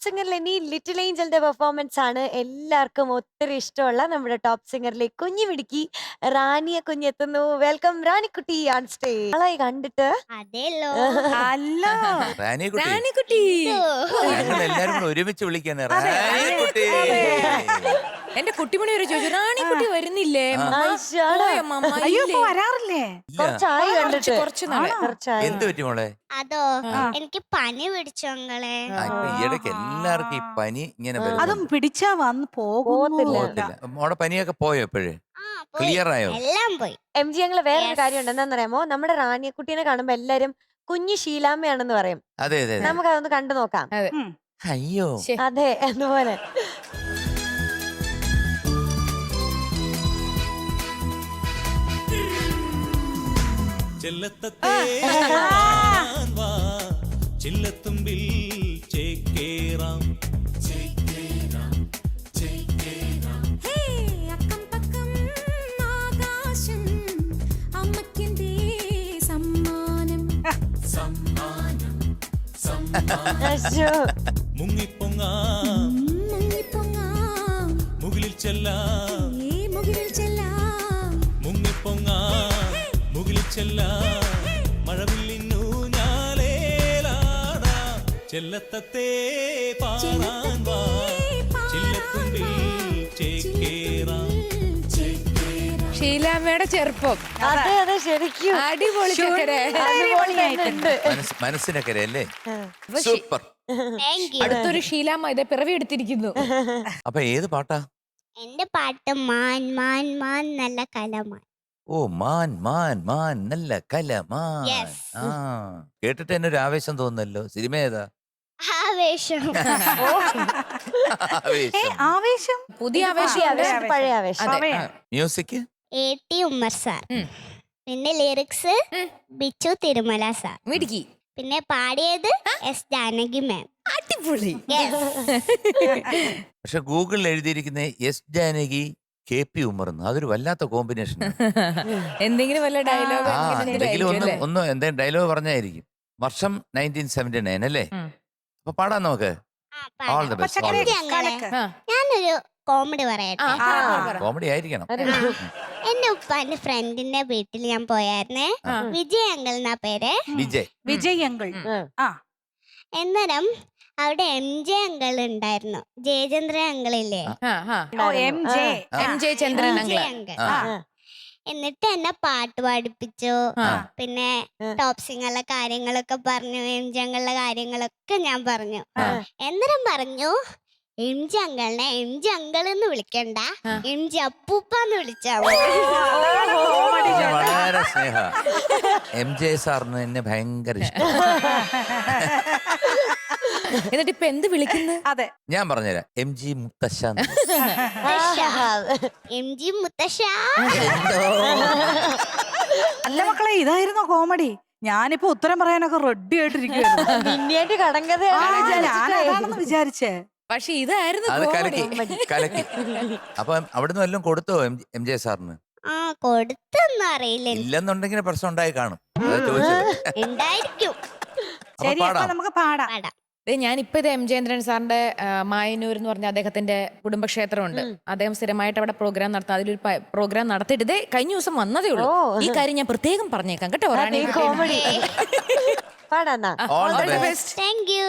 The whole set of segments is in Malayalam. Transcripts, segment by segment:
സിംഗറിൽ ഇനി ലിറ്റിൽ ഏഞ്ചലിന്റെ പെർഫോമൻസ് ആണ് എല്ലാവർക്കും ഒത്തിരി ഇഷ്ടമുള്ള നമ്മുടെ ടോപ്പ് സിംഗറിലെ കുഞ്ഞു മിടുക്കി റാണിയെ കുഞ്ഞെത്തുന്നു. വെൽക്കം റാണിക്കുട്ടി ഓൺ സ്റ്റേജ് ആളായി കണ്ടിട്ട്. അതെല്ലോ. അല്ല. റാണിക്കുട്ടി. റാണിക്കുട്ടി. ഞങ്ങൾ എല്ലാരും കൂടെ ഒരുമിച്ച് വിളിക്കാണ് റാനിക്കുട്ടി എന്റെ കുട്ടിമണി ഒരു ചോദിച്ചു വരുന്നില്ലേ. മമ്മ? പോയോ മമ്മ? അയ്യോ ഇല്ലേ? ഇപ്പൊ വരാറില്ലേ. കുറച്ചായി കണ്ടിട്ട്? കുറച്ച് നാൾ. കുറച്ചായി. എന്ത് പറ്റി മോളെ? അതോ എനിക്ക് പനി പിടിച്ചോങ്ങളെ ആ, ഇപ്പൊ ഈയിടയ്ക്ക് എല്ലാവർക്കും ഈ പനി ഇങ്ങനെ. വരുന്നുണ്ട്. അതും പിടിച്ചാ വന്ന് പോകുന്നില്ല. പോകത്തില്ല. പനിയൊക്കെ പോയോ ഇപ്പോഴേ? ആ പോയി. ക്ലിയർ ആയോ? എല്ലാം പോയി. എം ജി ഞങ്ങൾ വേറൊരു കാര്യം കാര്യമുണ്ട് എന്താണെന്നറിയാമോ നമ്മുടെ റാണിയക്കുട്ടീനെ കാണുമ്പോ എല്ലാരും കുഞ്ഞു ശീലാമ്മയാണെന്ന് പറയും. അതെ അതെ അതെ. നമുക്ക് അതൊന്ന് കണ്ടു നോക്കാം. അയ്യോ. ശ്ശെ. അതെ അതുപോലെ. ചെല്ലത്തത്തെ വാ. ചില്ലത്തുമ്പിൽ ചേക്കേറാം. ചേക്കേറാം ചേക്കേറാം. അക്കം പക്കം ആകാശം അമ്മയ്ക്കെന്തേ സമ്മാനം. സമ്മാനം സമ്മാനം. ചെല്ലത്തത്തെ പാറാൻ വാ. ചില്ലത്തുമ്പിൽ ചേക്കേറാം. ചേക്കേറാം. ഷീലാമ്മയുടെ ചെറുപ്പം. അതെ അതെ ശരിക്കും. അടിപൊളി ചക്കരെ. മനസ്സ് അല്ലേ? സൂപ്പർ. താങ്ക് യു അടുത്തൊരു ഷീലാമ്മ ഇതേ പിറവി എടുത്തിരിക്കുന്നു. അപ്പൊ ഏത് പാട്ടാ? എന്റെ പാട്ട് മാൻ മാൻ മാൻ നല്ല കലമാൻ. ഓ മാൻ മാൻ മാൻ നല്ല കല മാൻ Yes. ആ. കേട്ടിട്ട് തന്നെ ഒരു ആവേശം തോന്നുന്നല്ലോ. സിനിമ ഏതാ? ആവേശം. ഏ ആവേശം. ആവേശം? പുതിയ ആവേശം പഴയ ആവേശം. അതെ. അവയാ. ആ. Music? A T Ummer sir. ഉം. പിന്നെ ലിറിക്സ് ഉം. ബിച്ചു തിരുമല സാർ. മിടുക്കി. പിന്നെ പാടിയത് എസ് ജാനകി മാം. അടിപൊളി. പക്ഷെ ഗൂഗിളിൽ എഴുതിയിരിക്കുന്ന എസ് ജാനകി കെ പി ഉമർന്ന് അതൊരു വല്ലാത്ത കോമ്പിനേഷൻ എന്തെങ്കിലും വല്ല ഡയലോഗ് ആ എന്തെങ്കിലും ഒന്ന് ഒന്ന് എന്തെങ്കിലും ഡയലോഗ് പറഞ്ഞായിരിക്കും. വർഷം നയന്റീൻ സെവന്റി നയൻ അല്ലേ? ഉം. അപ്പൊ പാടാം നമുക്ക്. ഞാനൊരു കോമഡി പറയട്ടെ. കോമഡി ആയിരിക്കണം. എന്റെ ഉപ്പാന്റെ ഫ്രണ്ടിന്റെ വീട്ടിൽ ഞാൻ പോയായിരുന്നേ. വിജയ് അങ്കിൾ എന്നാ പേര്. വിജയ്. വിജയ് അങ്കിൾ എന്നേരം അവിടെ എം ജെ അങ്കിൾ ഉണ്ടായിരുന്നു. Jayachandran അങ്കിളില്ലേ M J M J Chandran uncle. എന്നിട്ട് എന്നെ പാട്ട് പാടിപ്പിച്ചു. പിന്നെ. ടോപ്പ് സിംഗറിലെ കാര്യങ്ങളൊക്കെ പറഞ്ഞു എംജങ്ങളുടെ ജി കാര്യങ്ങളൊക്കെ ഞാൻ പറഞ്ഞു. എന്നിട്ടും എന്നേരം പറഞ്ഞു എം അങ്കളിനെ എംജി എം ജി എന്ന് വിളിക്കണ്ട എംജി എം എന്ന് അപ്പൂപ്പാന്ന് വിളിച്ചാ വളരെ സ്നേഹ. എം ജെ സാറിന് എന്നെ ഭയങ്കര ഇഷ്ടം. എന്നിട്ട് ഇപ്പൊ എന്ത് വിളിക്കുന്നത് അതെ. ഞാൻ പറഞ്ഞുതരാം. എം ജി മുത്തശ്ശ എന്ന്. എം ജി മുത്തശ്ശ. അല്ല മക്കളെ ഇതായിരുന്നോ കോമഡി. ഞാനിപ്പോ ഉത്തരം പറയാനൊക്കെ റെഡി ആയിട്ടിരിക്കുന്നു പിന്നീട് കടങ്കഥയാണ് ഞാൻ ഞാനതാണെന്ന് വിചാരിച്ചേ. പക്ഷെ ഇതായിരുന്നു അത് comedy. കലക്കി കലക്കി. അപ്പൊ അവിടുന്ന് വല്ലതും കൊടുത്തോ എം- എം ജെ സാറിന്? ആ കൊടുത്തൊന്നും അറിയില്ല. എനിക്ക്. ഇല്ലെന്നുണ്ടെങ്കിൽ പ്രശ്നം ഉണ്ടായി കാണും. അതാ ചോദിച്ചത്. ഉണ്ടായിരിക്കും. അപ്പൊ ശരി അപ്പൊ പാടാം. നമുക്ക് പാടാം. പാടാം. ഞാനിപ്പോ ഇത് എം ജയേന്ദ്രൻ സാറിന്റെ മായനൂർ മായന്നൂർ എന്ന് പറഞ്ഞ അദ്ദേഹത്തിന്റെ കുടുംബക്ഷേത്രമുണ്ട്. അദ്ദേഹം സ്ഥിരമായിട്ട് അവിടെ പ്രോഗ്രാം നടത്താം അതിലൊരു പ്രോഗ്രാം നടത്തിയിട്ട് ഇതേ കഴിഞ്ഞ ദിവസം വന്നതേ ഉള്ളൂ. ഈ കാര്യം ഞാൻ പ്രത്യേകം പറഞ്ഞേക്കാം കേട്ടോ Rani comedy പാടാന്നാ all the best thank you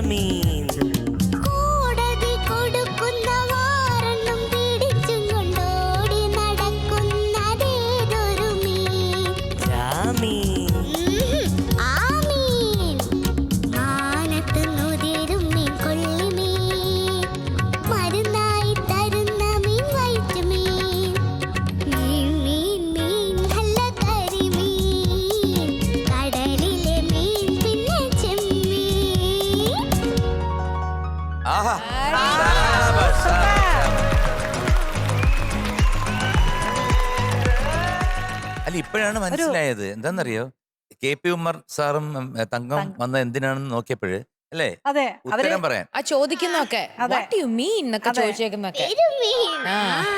അല്ല മനസ്സിലായത്? എന്താണെന്നറിയോ കെ. പി. ഉമ്മർ സാറും തങ്കം വന്ന എന്തിനാണെന്ന് നോക്കിയപ്പോഴ് അല്ലേ? അതെ. അവർ ഉത്തരം പറയാൻ. ആ ചോദിക്കുന്നൊക്കെ ചോദിച്ചേക്കുന്നൊക്കെ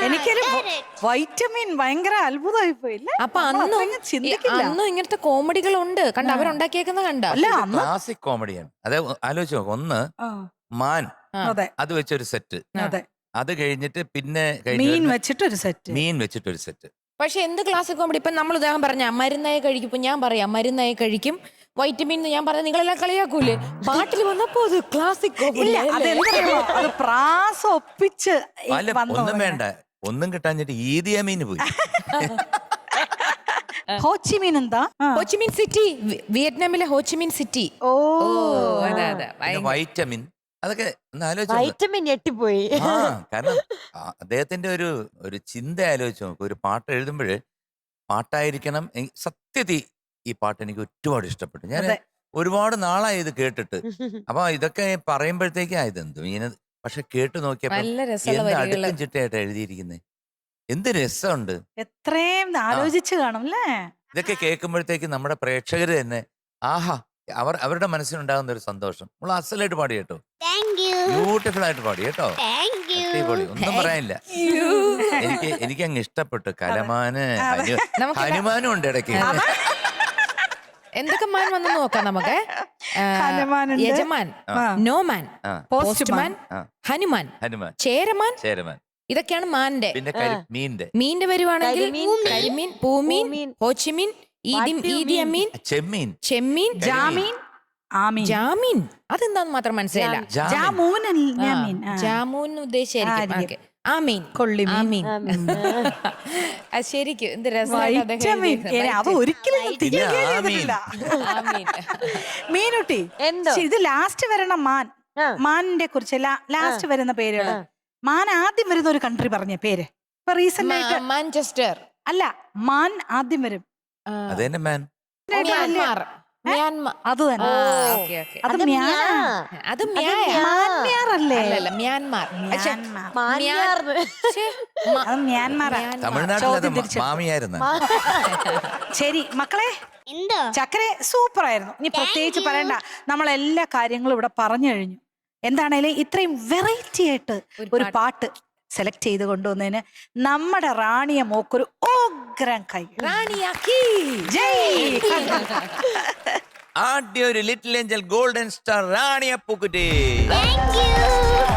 എനിക്കൊരു വൈറ്റമിൻ ഭയങ്കര അത്ഭുതമായി പോയില്ലേ അപ്പൊ അന്നും ചിന്തിക്കില്ല. അന്നും ഇങ്ങനത്തെ കോമഡികളുണ്ട്. കണ്ട? അവരുണ്ടാക്കിയേക്കുന്ന കണ്ട? ക്ലാസിക് കോമഡിയാണ് അതെ ആലോചിച്ച് നോക്ക്. ഒന്ന് ആ, മാൻ. അതെ. അത് വെച്ചൊരു സെറ്റ്. അതെ. അത് കഴിഞ്ഞിട്ട് പിന്നെ മീൻ വെച്ചിട്ടൊരു സെറ്റ്. മീൻ വെച്ചിട്ടൊരു സെറ്റ്. പക്ഷെ എന്ത് ക്ലാസ്സിക് കോമഡി ഇപ്പം നമ്മൾ ഉദാഹരണം പറഞ്ഞ മരുന്നായ കഴിക്കും. ഇപ്പം ഞാൻ പറയാം മരുന്നായ കഴിക്കും. വൈറ്റമിൻ എന്ന് ഞാൻ പറഞ്ഞ നിങ്ങളെല്ലാം കളിയാക്കൂലേ? പാട്ടിൽ വന്നപ്പോ അത് ക്ലാസിക് കോമഡി ഇല്ല അതെന്തറിയോ അത് പ്രാസം ഒപ്പിച്ച് ഈ അല്ല വന്നു ഒന്നും. വേണ്ട. ഒന്നും കിട്ടാഞ്ഞിട്ട് ഈദിയ മീൻ പോയി. ഹോച്ചിമീൻ എന്താ? ആ. Ho Chi Minh city. V- വിയറ്റ്നാമിലെ ഹോച്ചിമിൻ സിറ്റി. ഓ. ഓ അതെ അതെ. പിന്നെ വൈറ്റമിൻ. അതൊക്കെ ഒന്ന് ആലോചിച്ചു. വൈറ്റമിൻ ഞെട്ടിപ്പോയി. ആ കാരണം ആ, അദ്ദേഹത്തിന്റെ ഒരു ഒരു ചിന്ത ആലോചിച്ച് നോക്ക്. ഒരു പാട്ട് എഴുതുമ്പോൾ പാട്ടായിരിക്കണം എ- സത്യത്തി ഈ പാട്ട് എനിക്ക് ഒരുപാട് ഇഷ്ടപ്പെട്ടു. ഞാൻ അതെ. ഒരുപാട് നാളായി ഇത് കേട്ടിട്ട്. അപ്പൊ ഇതൊക്കെ പറയുമ്പോഴത്തേക്ക് ഇതെന്തും ഇങ്ങനെ പക്ഷെ കേട്ട് നോക്കിയപ്പോ നല്ല രസമുള്ള എന്ത് വരികൾ. അടുക്കും ചിട്ടയായിട്ട് എഴുതിയിരിക്കുന്നത് എന്ത് രസമുണ്ട്. എത്രയും ആലോചിച്ച് കാണും അല്ലേ? ഇതൊക്കെ കേൾക്കുമ്പോഴത്തേക്ക് നമ്മുടെ പ്രേക്ഷകർ തന്നെ ആഹാ അവർ അവരുടെ മനസ്സിനുണ്ടാകുന്ന ഒരു സന്തോഷം. നമ്മൾ അസലായിട്ട് പാടി കേട്ടോ. ബ്യൂട്ടിഫുൾ ആയിട്ട് പാടി കേട്ടോ. അടിപൊളി. ഒന്നും പറയാനില്ല. എനിക്ക് എനിക്ക് അങ്ങ് ഇഷ്ടപ്പെട്ടു. കലമാന് ഹനു- ഹനുമാനും ഉണ്ട് ഇടയ്ക്ക്. എന്തൊക്കെ മാൻ വന്നു നോക്കാം നമുക്ക്. യജമാൻ നോമാൻ പോസ്റ്റ്മാൻ ഹനുമാൻ ഹനുമാൻ. ചേരമാൻ ചേരമാൻ. ഇതൊക്കെയാണ് മാന്റെ പിന്നെ കരി- മീനിന്റെ മീന്റെ വരുവാണെങ്കിൽ കരിമീൻ, കരിമീൻ പൂമീൻ പൂമീൻ, ഹോച്ചിമീൻ ഈദി What do you ഈദിയമീൻ ചെമ്മീൻ. ചെമ്മീൻ ജാമീൻ. ആമീൻ. ജാമീൻ. അതെന്താന്ന് മാത്രം മനസ്സിലായില്ല. ജാമീൻ. ജാമൂൻ ഉദ്ദേശിച്ചായിരിക്കും. ആമീൻ. ആമീൻ. ശരിക്കും എന്ത് രസമായിട്ട് ഒരിക്കലും. മീനുട്ടി എന്തോ? ഇത് ലാസ്റ്റ് വരണ മാൻ. മാനിന്റെ കുറിച്ച് ലാസ്റ്റ് വരുന്ന പേരുകൾ. മാൻ ആദ്യം വരുന്ന ഒരു കൺട്രി പറഞ്ഞ പേര്. ഇപ്പൊ റീസെന്റ് ആയിട്ട് മാഞ്ചസ്റ്റർ. അല്ല മാൻ ആദ്യം വരും. ആ, അത് തന്നെ മാൻ മ്യാൻമാർ. മ്യാൻമാർ. അത് തന്നെ. Okay, okay. അത് അത് മ്യാനാ. മ്യാ. അത് മ്യായ മ്യാൻമാർ അല്ലേ അല്ലല്ല മ്യാൻമാർ. മ്യാൻമാർ. മാന്യാർന്ന്. ശ്ശേ, മ- അത് മ്യാൻമാറാ. മ്യാൻമാർ. തമിഴ്നാട്ടിൽ അത് ചോദ്യം തിരിച്ചെടുത്തു. മാമിയായിരുന്നു. ശരി മക്കളെ. എന്തോ? ചക്കര സൂപ്പർ ആയിരുന്നു ഇനി പ്രത്യേകിച്ച് പറയണ്ട. നമ്മൾ എല്ലാ കാര്യങ്ങളും ഇവിടെ പറഞ്ഞു കഴിഞ്ഞു. എന്താണേലും ഇത്രയും വെറൈറ്റി ആയിട്ട് ഒരു ഒരു പാട്ട്. സെലക്ട് ചെയ്ത് കൊണ്ടുവന്നതിന് നമ്മുടെ റാണിയെ മോക്കൊരു ഓഗ്രം കൈ. റാണിയാക്കി. ജയ്! ആദ്യ ഒരു little angel golden star you